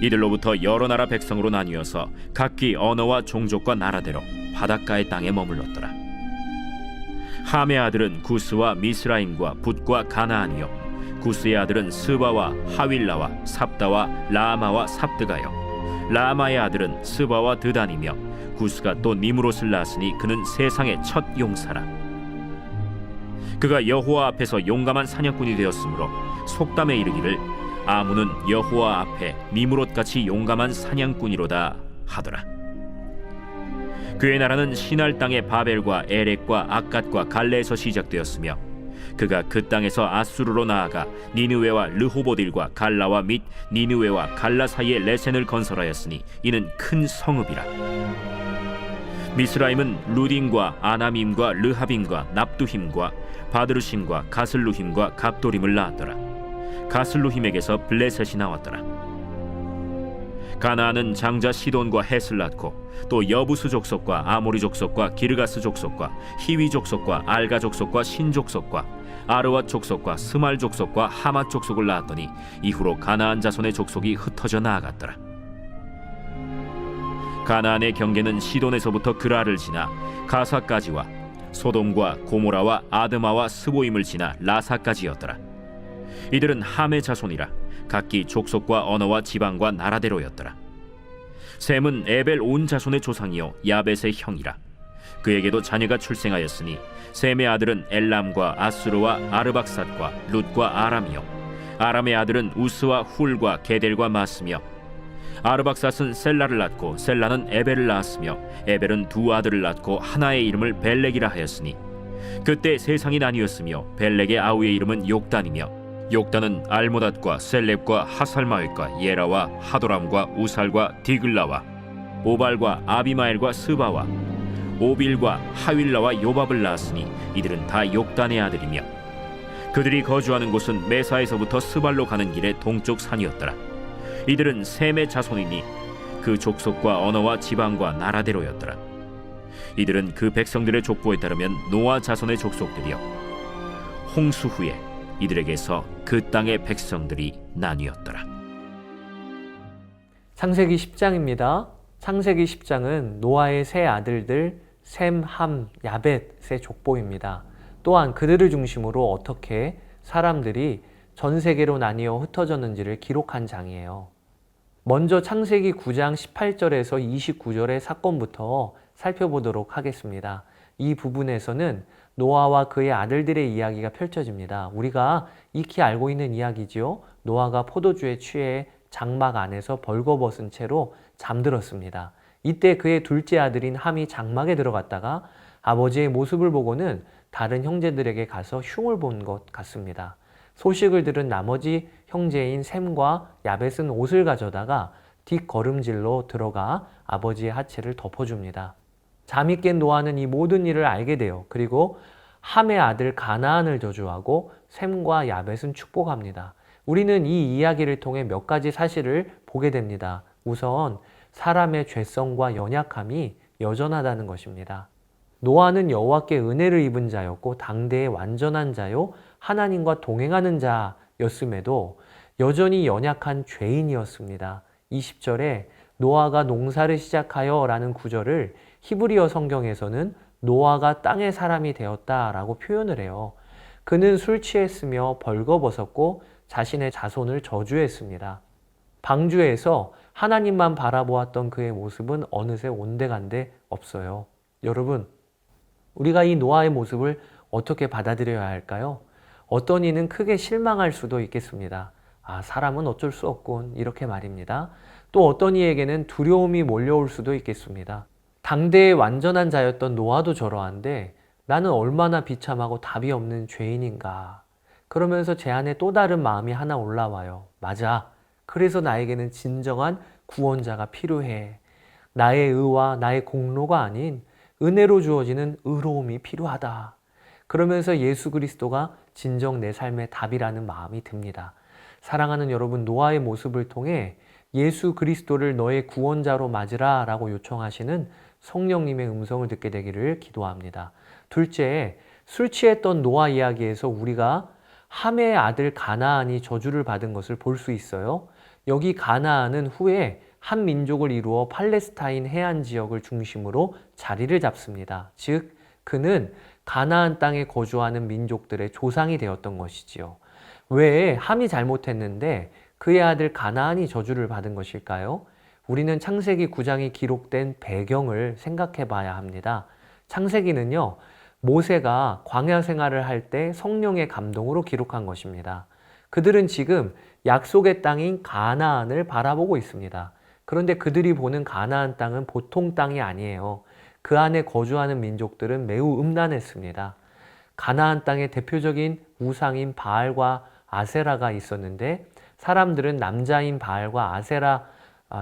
이들로부터 여러 나라 백성으로 나뉘어서 각기 언어와 종족과 나라대로 바닷가의 땅에 머물렀더라. 함의 아들은 구스와 미스라임과 붓과 가나안이요. 구스의 아들은 스바와 하윌라와 삽다와 라마와 삽드가요. 라마의 아들은 스바와 드단이며 구스가 또 니무롯을 낳았으니 그는 세상의 첫 용사라. 그가 여호와 앞에서 용감한 사냥꾼이 되었으므로 속담에 이르기를 아무는 여호와 앞에 니무롯같이 용감한 사냥꾼이로다 하더라. 그의 나라는 신할 땅의 바벨과 에렉과 아갓과 갈레에서 시작되었으며 그가 그 땅에서 아수르로 나아가 니느웨와 르호보딜과 갈라와 및 니느웨와 갈라 사이에 레센을 건설하였으니 이는 큰 성읍이라. 미스라임은 루딘과 아나밈과 르하빔과 납두힘과 바드루심과 가슬루힘과 갑도림을 낳았더라. 가슬루힘에게서 블레셋이 나왔더라. 가나안은 장자 시돈과 헷을 낳고 또 여부수 족속과 아모리 족속과 기르가스 족속과 히위 족속과 알가 족속과 신 족속과 아르와 족속과 스말 족속과 하마 족속을 낳았더니 이후로 가나안 자손의 족속이 흩어져 나아갔더라. 가나안의 경계는 시돈에서부터 그라를 지나 가사까지와 소돔과 고모라와 아드마와 스보임을 지나 라사까지였더라. 이들은 함의 자손이라 각기 족속과 언어와 지방과 나라대로였더라. 셈은 에벨 온 자손의 조상이요 야벳의 형이라. 그에게도 자녀가 출생하였으니 셈의 아들은 엘람과 아수르와 아르박삿과 룻과 아람이요 아람의 아들은 우스와 훌과 게델과 마스며 아르박삿은 셀라를 낳고 셀라는 에벨을 낳았으며 에벨은 두 아들을 낳고 하나의 이름을 벨렉이라 하였으니 그때 세상이 나뉘었으며 벨렉의 아우의 이름은 욕단이며 욕단은 알모닷과 셀렙과 하살마윗과 예라와 하도람과 우살과 디글라와 오발과 아비마엘과 스바와 오빌과 하윌라와 요밥을 낳았으니 이들은 다 욕단의 아들이며 그들이 거주하는 곳은 메사에서부터 스발로 가는 길의 동쪽 산이었더라. 이들은 셈의 자손이니 그 족속과 언어와 지방과 나라대로였더라. 이들은 그 백성들의 족보에 따르면 노아 자손의 족속들이요. 홍수 후에 이들에게서 그 땅의 백성들이 나뉘었더라. 창세기 10장입니다. 창세기 10장은 노아의 세 아들들 셈, 함, 야벳의 족보입니다. 또한 그들을 중심으로 어떻게 사람들이 전 세계로 나뉘어 흩어졌는지를 기록한 장이에요. 먼저 창세기 9장 18절에서 29절의 사건부터 살펴보도록 하겠습니다. 이 부분에서는 노아와 그의 아들들의 이야기가 펼쳐집니다. 우리가 익히 알고 있는 이야기지요. 노아가 포도주에 취해 장막 안에서 벌거벗은 채로 잠들었습니다. 이때 그의 둘째 아들인 함이 장막에 들어갔다가 아버지의 모습을 보고는 다른 형제들에게 가서 흉을 본 것 같습니다. 소식을 들은 나머지 형제인 샘과 야벳은 옷을 가져다가 뒷걸음질로 들어가 아버지의 하체를 덮어줍니다. 잠이 깬 노아는 이 모든 일을 알게 돼요. 그리고 함의 아들 가나안을 저주하고 샘과 야벳은 축복합니다. 우리는 이 이야기를 통해 몇 가지 사실을 보게 됩니다. 우선 사람의 죄성과 연약함이 여전하다는 것입니다. 노아는 여호와께 은혜를 입은 자였고 당대의 완전한 자요 하나님과 동행하는 자였음에도 여전히 연약한 죄인이었습니다. 20절에 노아가 농사를 시작하여 라는 구절을 히브리어 성경에서는 노아가 땅의 사람이 되었다라고 표현을 해요. 그는 술 취했으며 벌거벗었고 자신의 자손을 저주했습니다. 방주에서 하나님만 바라보았던 그의 모습은 어느새 온데간데 없어요. 여러분, 우리가 이 노아의 모습을 어떻게 받아들여야 할까요? 어떤 이는 크게 실망할 수도 있겠습니다. 아, 사람은 어쩔 수 없군. 이렇게 말입니다. 또 어떤 이에게는 두려움이 몰려올 수도 있겠습니다. 당대의 완전한 자였던 노아도 저러한데 나는 얼마나 비참하고 답이 없는 죄인인가. 그러면서 제 안에 또 다른 마음이 하나 올라와요. 맞아. 그래서 나에게는 진정한 구원자가 필요해. 나의 의와 나의 공로가 아닌 은혜로 주어지는 의로움이 필요하다. 그러면서 예수 그리스도가 진정 내 삶의 답이라는 마음이 듭니다. 사랑하는 여러분, 노아의 모습을 통해 예수 그리스도를 너의 구원자로 맞으라 라고 요청하시는 성령님의 음성을 듣게 되기를 기도합니다. 둘째, 술 취했던 노아 이야기에서 우리가 함의 아들 가나안이 저주를 받은 것을 볼 수 있어요. 여기 가나안은 후에 한 민족을 이루어 팔레스타인 해안 지역을 중심으로 자리를 잡습니다. 즉, 그는 가나안 땅에 거주하는 민족들의 조상이 되었던 것이지요. 왜 함이 잘못했는데 그의 아들 가나안이 저주를 받은 것일까요? 우리는 창세기 9장이 기록된 배경을 생각해 봐야 합니다. 창세기는요, 모세가 광야 생활을 할 때 성령의 감동으로 기록한 것입니다. 그들은 지금 약속의 땅인 가나안을 바라보고 있습니다. 그런데 그들이 보는 가나안 땅은 보통 땅이 아니에요. 그 안에 거주하는 민족들은 매우 음란했습니다. 가나안 땅의 대표적인 우상인 바알과 아세라가 있었는데 사람들은 남자인 바알과 아세라, 아,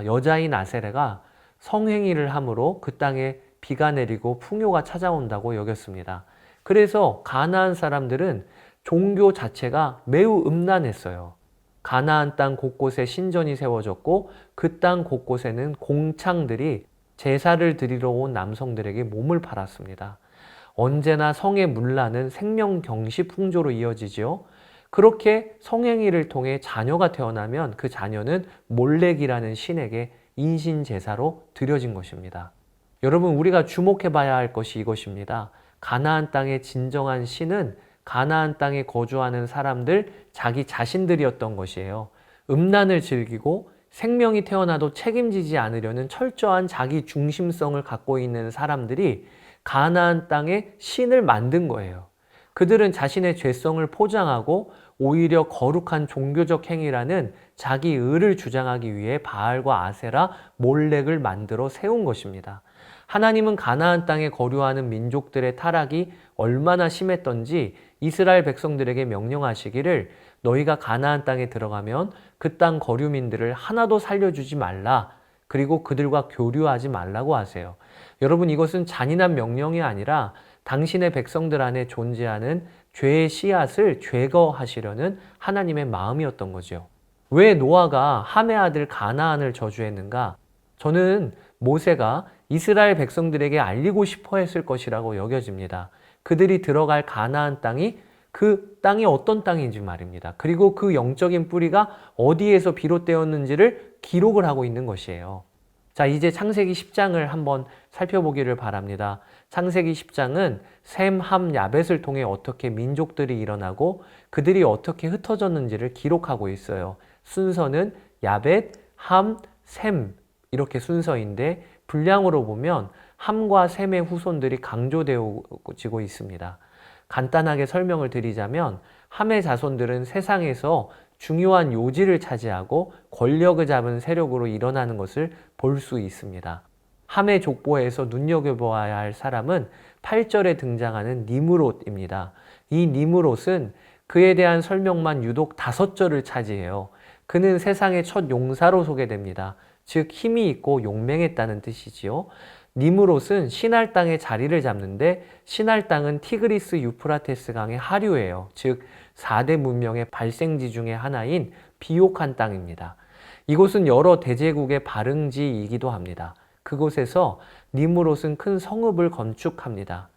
여자인 아세라가 성행위를 함으로 그 땅에 비가 내리고 풍요가 찾아온다고 여겼습니다. 그래서 가나안 사람들은 종교 자체가 매우 음란했어요. 가나안 땅 곳곳에 신전이 세워졌고 그 땅 곳곳에는 공창들이 제사를 드리러 온 남성들에게 몸을 팔았습니다. 언제나 성의 문란은 생명 경시 풍조로 이어지지요. 그렇게 성행위를 통해 자녀가 태어나면 그 자녀는 몰렉이라는 신에게 인신 제사로 드려진 것입니다. 여러분 우리가 주목해 봐야 할 것이 이것입니다. 가나안 땅의 진정한 신은 가나안 땅에 거주하는 사람들 자기 자신들이었던 것이에요. 음란을 즐기고 생명이 태어나도 책임지지 않으려는 철저한 자기 중심성을 갖고 있는 사람들이 가나안 땅에 신을 만든 거예요. 그들은 자신의 죄성을 포장하고 오히려 거룩한 종교적 행위라는 자기 의를 주장하기 위해 바알과 아세라, 몰렉을 만들어 세운 것입니다. 하나님은 가나안 땅에 거류하는 민족들의 타락이 얼마나 심했던지 이스라엘 백성들에게 명령하시기를 너희가 가나안 땅에 들어가면 그 땅 거류민들을 하나도 살려주지 말라. 그리고 그들과 교류하지 말라고 하세요. 여러분 이것은 잔인한 명령이 아니라 당신의 백성들 안에 존재하는 죄의 씨앗을 제거하시려는 하나님의 마음이었던 거죠. 왜 노아가 함의 아들 가나안을 저주했는가? 저는 모세가 이스라엘 백성들에게 알리고 싶어 했을 것이라고 여겨집니다. 그들이 들어갈 가나안 땅이 그 땅이 어떤 땅인지 말입니다. 그리고 그 영적인 뿌리가 어디에서 비롯되었는지를 기록을 하고 있는 것이에요. 자, 이제 창세기 10장을 한번 살펴보기를 바랍니다. 창세기 10장은 셈, 함, 야벳을 통해 어떻게 민족들이 일어나고 그들이 어떻게 흩어졌는지를 기록하고 있어요. 순서는 야벳, 함, 셈 이렇게 순서인데 분량으로 보면 함과 셈의 후손들이 강조되어지고 있습니다. 간단하게 설명을 드리자면 함의 자손들은 세상에서 중요한 요지를 차지하고 권력을 잡은 세력으로 일어나는 것을 볼 수 있습니다. 함의 족보에서 눈여겨보아야 할 사람은 8절에 등장하는 니무롯입니다. 이 니무롯은 그에 대한 설명만 유독 다섯 절을 차지해요. 그는 세상의 첫 용사로 소개됩니다. 즉 힘이 있고 용맹했다는 뜻이지요. 니무롯은 신할 땅에 자리를 잡는데 신할 땅은 티그리스 유프라테스 강의 하류예요. 즉 4대 문명의 발생지 중의 하나인 비옥한 땅입니다. 이곳은 여러 대제국의 발흥지이기도 합니다. 그곳에서 니무롯은 큰 성읍을 건축합니다.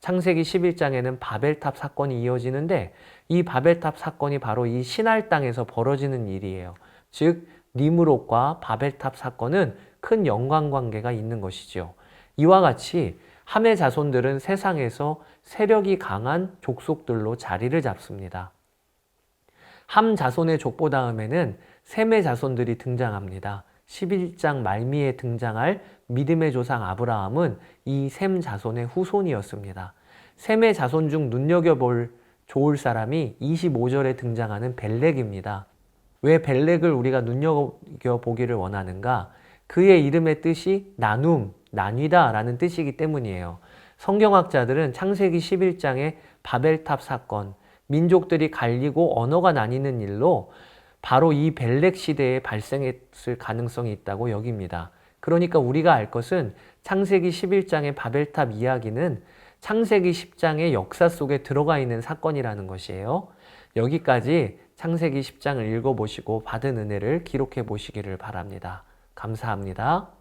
창세기 11장에는 바벨탑 사건이 이어지는데 이 바벨탑 사건이 바로 이 신할 땅에서 벌어지는 일이에요. 즉 니무롯과 바벨탑 사건은 큰 연관 관계가 있는 것이죠. 이와 같이 함의 자손들은 세상에서 세력이 강한 족속들로 자리를 잡습니다. 함 자손의 족보 다음에는 셈의 자손들이 등장합니다. 11장 말미에 등장할 믿음의 조상 아브라함은 이 셈 자손의 후손이었습니다. 셈의 자손 중 눈여겨볼 좋을 사람이 25절에 등장하는 벨렉입니다. 왜 벨렉을 우리가 눈여겨보기를 원하는가? 그의 이름의 뜻이 나눔, 나뉘다 라는 뜻이기 때문이에요. 성경학자들은 창세기 11장의 바벨탑 사건, 민족들이 갈리고 언어가 나뉘는 일로 바로 이 벨렉 시대에 발생했을 가능성이 있다고 여깁니다. 그러니까 우리가 알 것은 창세기 11장의 바벨탑 이야기는 창세기 10장의 역사 속에 들어가 있는 사건이라는 것이에요. 여기까지 창세기 10장을 읽어보시고 받은 은혜를 기록해 보시기를 바랍니다. 감사합니다.